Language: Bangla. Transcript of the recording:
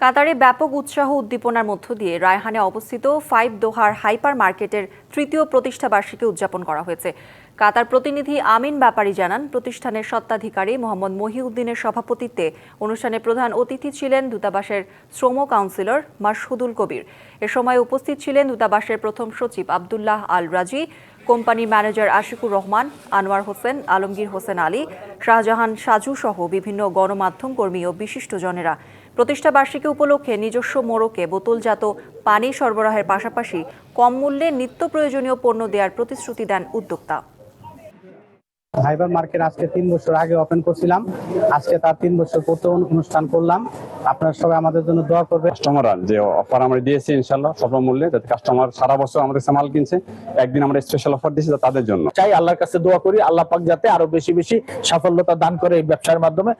কাতারে ব্যাপক উৎসাহ উদ্দীপনার মধ্য দিয়ে রায়হানে অবস্থিত ফাইভ দোহার হাইপার মার্কেটের তৃতীয় প্রতিষ্ঠাবার্ষিকী উদযাপন করা হয়েছে। কাতার প্রতিনিধি আমিন ব্যাপারী জানান, প্রতিষ্ঠানের স্বত্বাধিকারী মোহাম্মদ মহিউদ্দিনের সভাপতিত্বে অনুষ্ঠানে প্রধান অতিথি ছিলেন দূতাবাসের শ্রম কাউন্সিলর মাসহুদুল কবির। এ সময় উপস্থিত ছিলেন দূতাবাসের প্রথম সচিব আবদুল্লাহ আল রাজি কোম্পানির ম্যানেজার আশিকুর রহমান, আনোয়ার হোসেন, আলমগীর হোসেন আলী, শাহজাহান সাজু সহ বিভিন্ন গণমাধ্যম কর্মী ও বিশিষ্টজনেরা। প্রতিষ্ঠা বার্ষিকী উপলক্ষে নিজস্ব মোড়কে বোতলজাত পানি সরবরাহের পাশাপাশি কম মূল্যে নিত্য প্রয়োজনীয় পণ্য দেওয়ার প্রতিশ্রুতি দেন উদ্যোক্তা। হাইবার মার্কেট আজকে তিন বছর আগে ওপেন করছিলাম। আজকে তার তিন বছর পূর্তি অনুষ্ঠান করলাম। আপনারা সবাই আমাদের জন্য দোয়া করবে কাস্টমাররা যে অফার আমরা দিয়েছি ইনশাল্লাহ স্বল্প মূল্যে যাতে কাস্টমার সারা বছর আমাদের সামাল মাল কিনছে একদিন আমরা স্পেশাল অফার দিয়েছি তাদের জন্য। চাই আল্লাহর কাছে দোয়া করি আল্লাহ পাক যাতে আরও বেশি বেশি সাফল্যতা দান করে এই ব্যবসার মাধ্যমে।